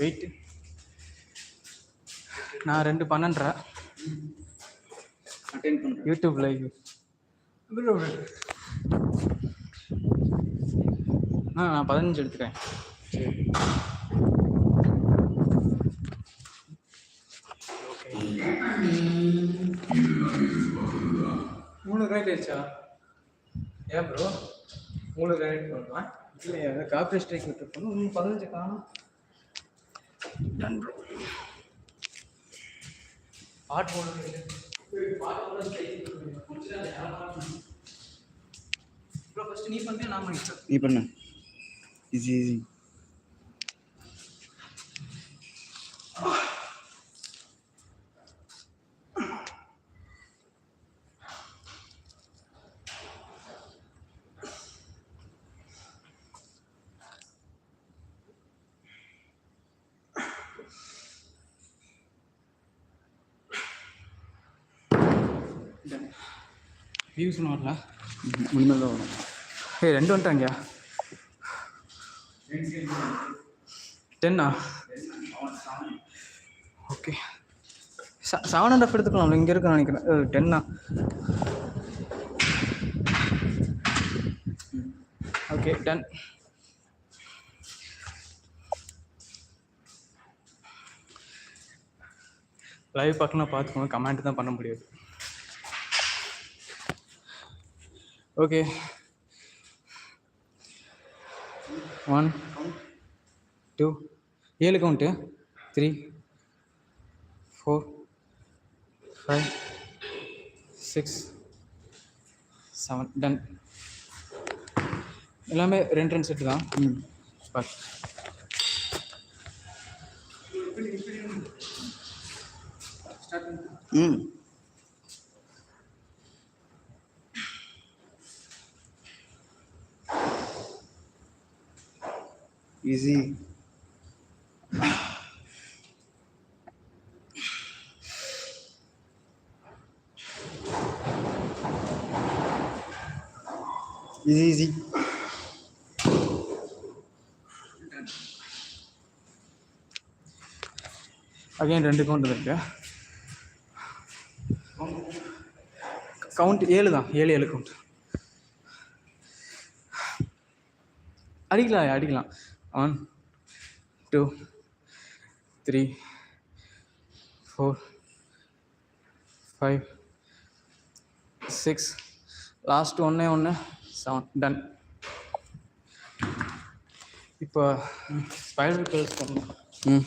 Wait நான் ரெண்டு பன்னெண்டரை. அட்டென்ட் பண்ணுறேன் யூடியூப் லைவ் ஆ நான் பதினஞ்சு எடுத்துக்கிறேன். சரி மூணு ரூபாய்க்கு ஆயிடுச்சா? ஏன் ப்ரோ மூணு ரூபாய்க்கு பண்ணலாம் இல்லையா காப்பி ஸ்ட்ரைக் விட்டுருக்கணும் இன்னும் பதினஞ்சு காணும். டன் ப்ரோ பாட் போடுறது ப்ரோ ஃபஸ்ட்டு நீ பண்ணிட்டு நான் பண்ணிச்சேன் நீ பண்ணு. ஈஸி ஈஸி வியூஸ் வரல. முன்னாடி தான் வரும். ஏய் ரெண்டு வந்துட்டாங்கயா? டென்னா ஓகே செவன் அண்ட் எடுத்துக்கலாம் இங்கே இருக்குன்னு நினைக்கிறேன். டென்னா ஓகே டன் லைவ் பார்க்கலாம் பார்த்துக்கோங்க. கமெண்ட் தான் பண்ண முடியாது. ஓகே ஒன் டூ ஏழு count three four five six seven done எல்லாமே ரெண்டு ரெண்டு செட்டு தான் ம். பாஸ் ம். ஈஸி ஈஸி ஈஸி அகைன் ரெண்டு கவுண்ட் இருக்கு. கவுண்ட் ஏழு தான். ஏழு ஏழு கவுண்ட் அடிக்கலாம் அடிக்கலாம். One two three four five six. Last ஒன்றே ஒன்று செவன் டன் இப்போ ஸ்பைடர் கேர்ள்ஸ் பண்ணணும். ம்.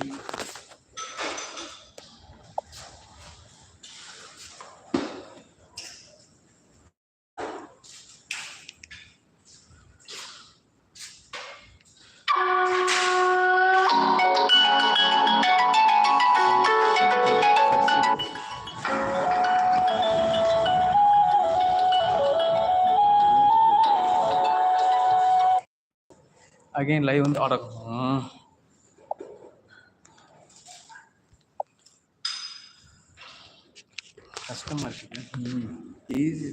அகைன் லைவ் வந்து ஆட் ஆகும் இருக்கு ம் ஈஸி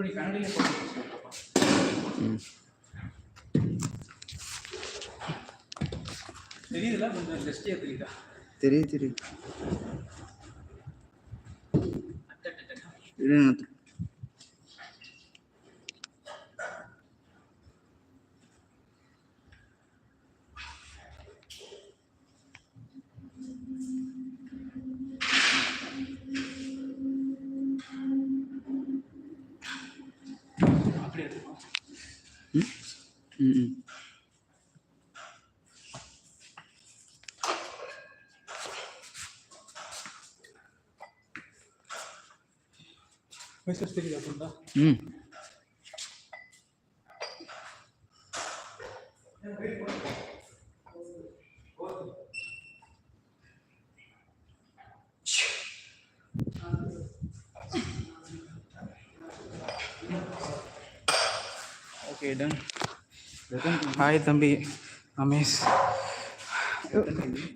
போட்டு ம் தெரியுதுல? கொஞ்சம் ஜஸ்டியாக தெரியுதா? தெரியுது தெரியுது அட்டட்டட்ட. இரு, நான் தி- அப்படி எடுத்துக்கோ ம் ம் ம் மெசேஜ் தெரியுதா அப்படின்னா ம் ஓகே டன் ஹாய் தம்பி அமேஸ்.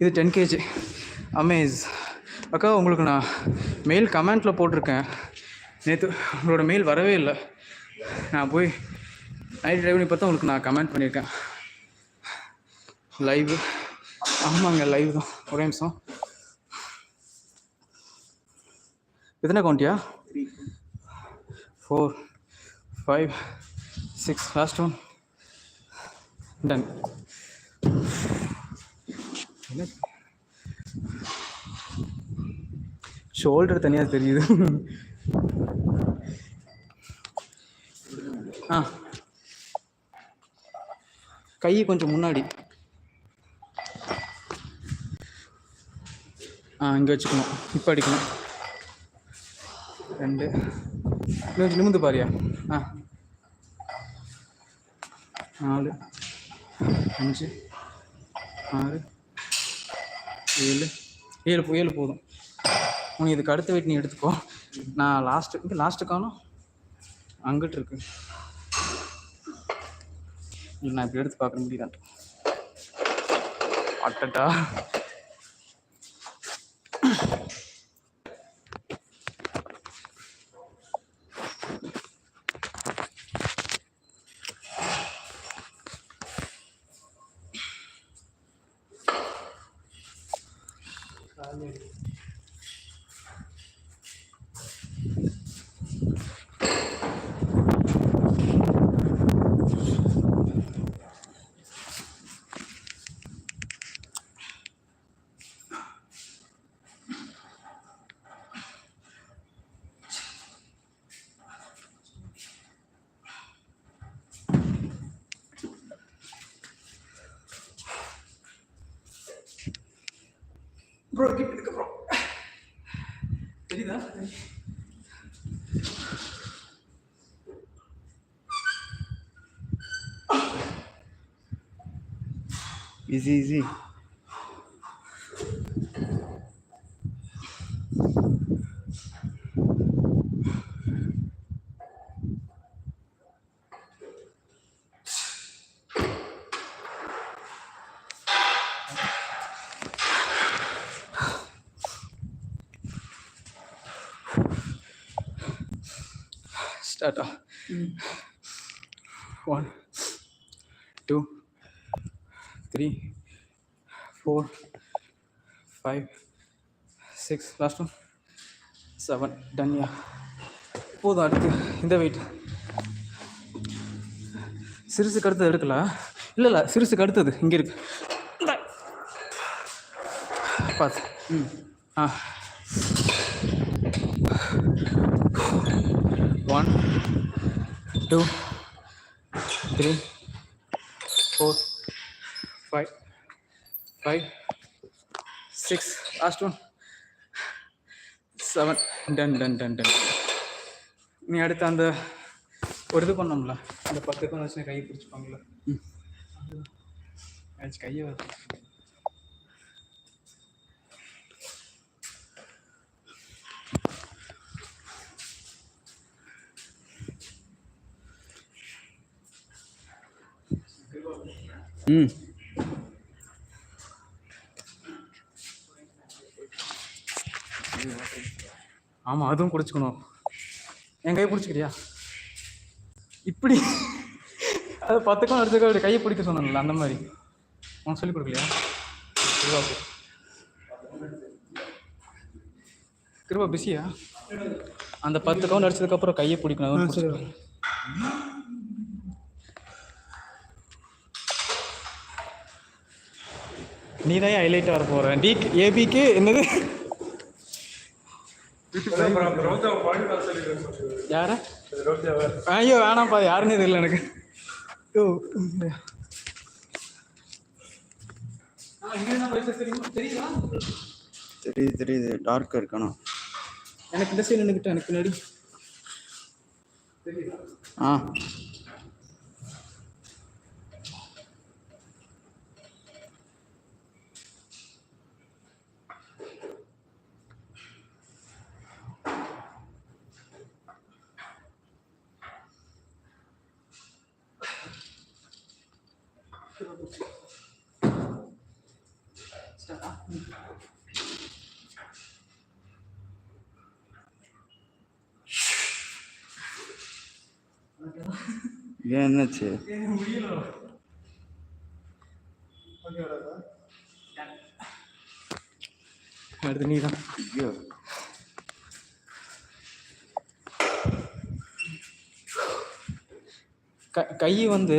இது டென் கேஜி அமேஸ். அக்கா உங்களுக்கு நான் மெயில் கமெண்ட்டில் போட்டிருக்கேன். நேற்று உங்களோட மெயில் வரவே இல்லை. நான் போய் நைட் ட்ரைவ் பண்ணி பார்த்தா உங்களுக்கு நான் கமெண்ட் பண்ணியிருக்கேன் லைவ் ஆமாங்க லைவ் தான். ஒரே நிமிஷம். எத்தனை கவுண்டியா four five six last one done என்ன ஷோல்டர் தனியாக தெரியுது. ஆ. கை கொஞ்சம் முன்னாடி. ஆ இங்கே வச்சுக்கணும். இப்போ அடிக்கணும். ரெண்டு. இன்னும் நிமிந்து பாரியா. ஆ. நாலு. அஞ்சு ஆறு ஏழு. ஏழு ஏழு போதும். உனக்கு இதுக்கு அடுத்த வெயிட் நீ எடுத்துக்கோ. நான் லாஸ்ட்டு இங்கே லாஸ்ட்டு காணும். அங்கிட்டு இருக்கு. இல்லை நான் இப்படி எடுத்து பார்க்க முடியுதான் அட்டட்டா ப்ரோ கிட்ட இருக்கு ப்ரோ தெரியுதா easy easy ஸ்டார்ட்டா one two three four five six last one seven டன்யா போதும் அடுத்து இந்த வெயிட் சிறுசுக்கு அடுத்தது எடுக்கல? இல்லை இல்லை சிறுசுக்கு அடுத்தது இங்கே இருக்கு. பார்த்து ம் ஆ. One two three four five five six last one seven done done done done நீ அடுத்து அந்த ஒரு இது பண்ணோம்ல. அந்த பத்துக்கும் வச்சு கையை பிடிச்சிப்பாங்களே கையை ம். ஆமாம் அதுவும் குடிச்சுக்கணும். என் கையை பிடிச்சிக்கிறியா? இப்படி. அது பத்துக்கும் அடுத்த அப்படி கையை பிடிக்க சொன்னல அந்த மாதிரி. உனக்கு சொல்லிக் கொடுக்கலையா? கிருபா. கிருபா. பிஸியா? அந்த பத்து கவுண்ட் அடிச்சதுக்கப்புறம் கையை பிடிக்கணும். நீ தான் ஹைலைட்டாக வர போகிற டி ஏபிக்கு என்னது? யார? ஐயோ வேணாம்ப்பா யாருன்னு தெரியல எனக்கு. தெரியுமா? தெரியுது? தெரியுது டார்க்காக இருக்கணும் எனக்கு இந்த சைடு நின்றுக்கிட்டேன் எனக்கு பின்னாடி. ஆ. என்னாச்சு? அடுத்து நீ தான் ஐயோ. க கை வந்து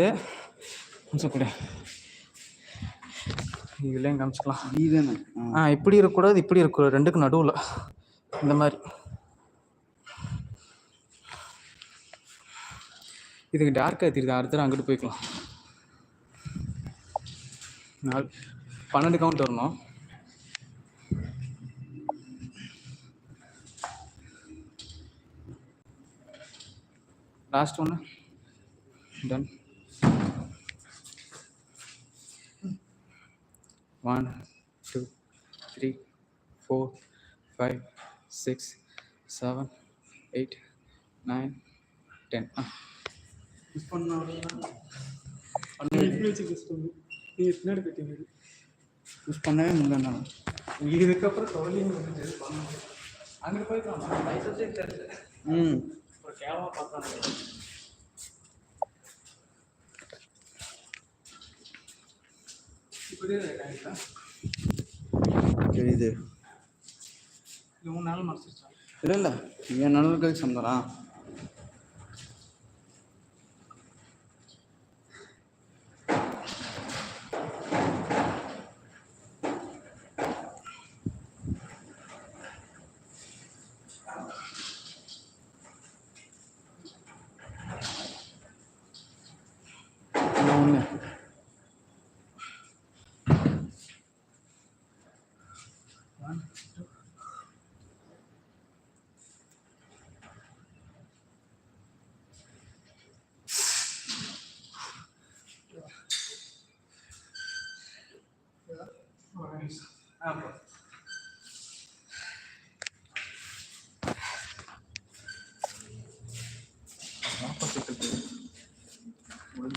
கொஞ்சம் கூட. இதுலேயும் காமிச்சிக்கலாம். நீ தானே ஆ. ஆ இப்படி இருக்கக்கூடாது இப்படி இருக்கக்கூடாது. ரெண்டுக்கும் நடுவில். இந்த மாதிரி. இதுக்கு டார்க்காக தெரியுது? அடுத்த அங்கிட்டு போய்க்கலாம். நாலு பன்னெண்டு கவுண்ட் வரணும். லாஸ்ட் ஒன்று done one two three four five six seven eight nine ten miss பண்ண இப்படி வச்சு மிஸ் பண்ணவே முடியல இதுக்கப்புறம் தொழில் அங்கே போய்க்கலாம் ம். ஒரு கேவலமாக பார்க்குறாங்க தெரியுது. இல்லை இல்லை என் நல்ல கழிச்சு வந்தாரா ஒன்று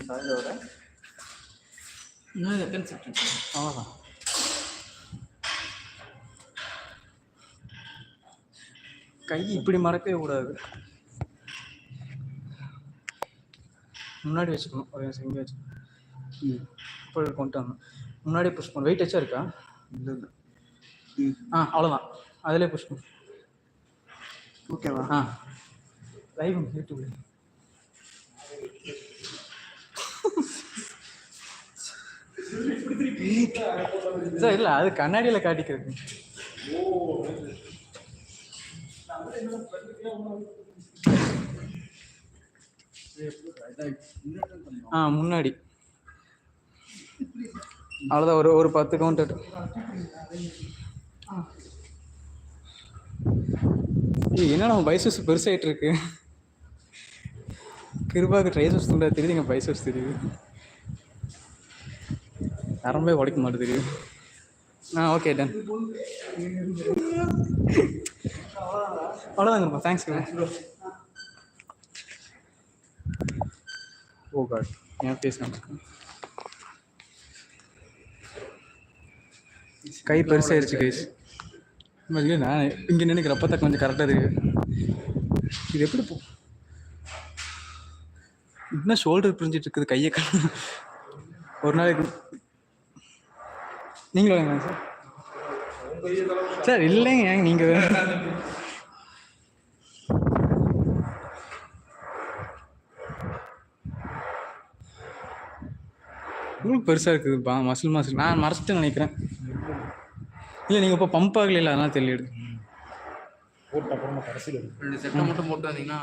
இதோட இன்னும் எத்தனை செட் இருக்கு அவ்வளோதான் கை இப்படி மறக்கவே கூடாது. முன்னாடி வச்சுக்கணும். ஒரு இங்கே வச்சு ம். இப்போ கொண்டு வரணும். முன்னாடி புஷ் பண்ணணும் வெயிட் வச்சா இருக்கா? இல்லை இல்லை. ம். ஆ அவ்வளோதான் அதிலே புஷ் பண்ணு. ஓகேவா? ஆ. லைவ் யூடியூப்ல சார் இல்லை அது கண்ணாடியில் காட்டிக்கிறது. ஆ முன்னாடி. அவ்வளோதான் ஒரு ஒரு பத்து கவுண்டர் ஏய் பைசஸ் பெருசாயிட்டு இருக்கு? கிருபாக்கு ட்ரைசஸ் தூண்டா தெரியுது இங்கே பைசஸ் தெரியுது. நரம்பே உடைக்க மாட்டேது ஆ ஓகே டன் அவ்வளோதாங்கப்பா தேங்க்ஸ் ஓ காட் என் ஃபேஸ் கை பெருசாயிருச்சு கைஸ் நான் இங்கே நினைக்கிறப்ப தான் கொஞ்சம் கரெக்டாக இருக்கு. இது எப்படி போ இன்னும் ஷோல்டர் பிரிஞ்சிட்டு இருக்குது கையை கா ஒரு நாளைக்கு நீங்களும் வாங்க சார். சார் இல்லைங்க நீங்கள் உங்களுக்கு பெருசாக இருக்குது பா மசில் மசில் நான் மறைச்சிட்டு நினைக்கிறேன். இல்லை நீங்கள் இப்போ பம்ப் ஆகலைல்ல அதெல்லாம் தெரியல போட்டு அப்புறமா கடைசியில் ரெண்டு செட்டை மட்டும் போட்டு வந்தீங்கன்னா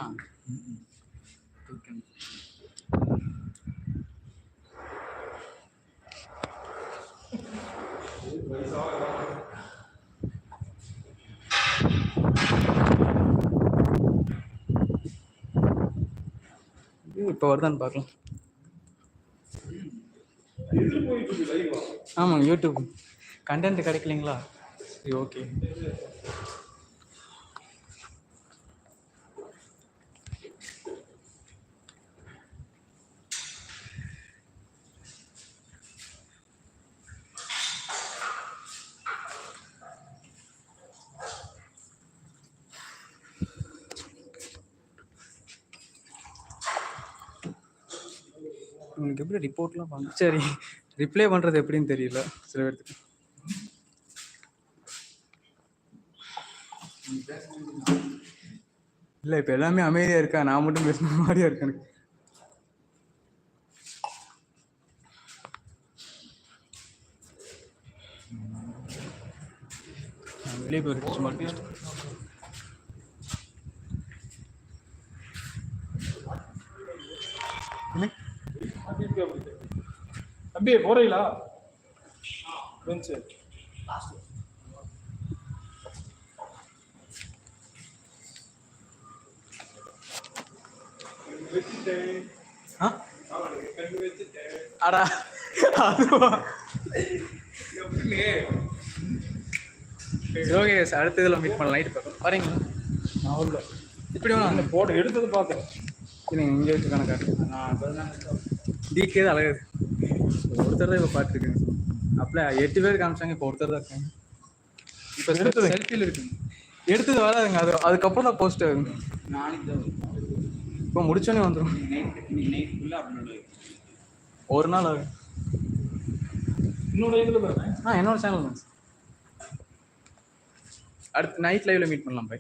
இப்போ வருதான்னு பார்க்கலாம் ஆமாங்க யூடியூப். கண்டென்ட் கிடைக்கலைங்களா? சரி ஓகே உங்களுக்கு எப்படி ரிப்போர்ட்லாம் பண்ண சரி ரிப்ளை பண்ணுறது எப்படின்னு தெரியல சில பேர்த்துக்கு. இல்லை இப்போ எல்லாமே அமைதியாக இருக்கா? நான் மட்டும் பேசுன மாதிரியா இருக்கு எனக்கு. வெளியே போயிருக்கு சும்மா பேசிட்டு தம்பி போறீங்களா? பெஞ்சு அடா ஓகே அடுத்த இதில் மீட் பண்ணலாம். நைட்டு பார்க்கலாம் வரீங்களா? நான் வரல. இப்படி வேணாம் அந்த போட எடுத்தது பார்த்தேன். நீங்கள் இங்கே வச்சு கணக்காட்டு நான் டிகே தான் அழகாது ஒருத்தர் தான் இப்போ பார்த்துருக்கேன் அப்பல எட்டு பேர் காமிச்சாங்க இப்போ ஒருத்தர் தான் இருக்காங்க. இப்போ எடுத்தது? செல்ஃபியில் இருக்குங்க எடுத்தது வராதுங்க. அது அதுக்கப்புறம் தான் போஸ்ட் ஆகுங்க நாளைக்கு இப்போ முடிச்சோன்னே வந்துடும் ஒரு நாள் ஆகும். இன்னொரு இதில் ஆ என்னோட சேனல் தான். அடுத்து நைட் லைவ்ல மீட் பண்ணலாம் பை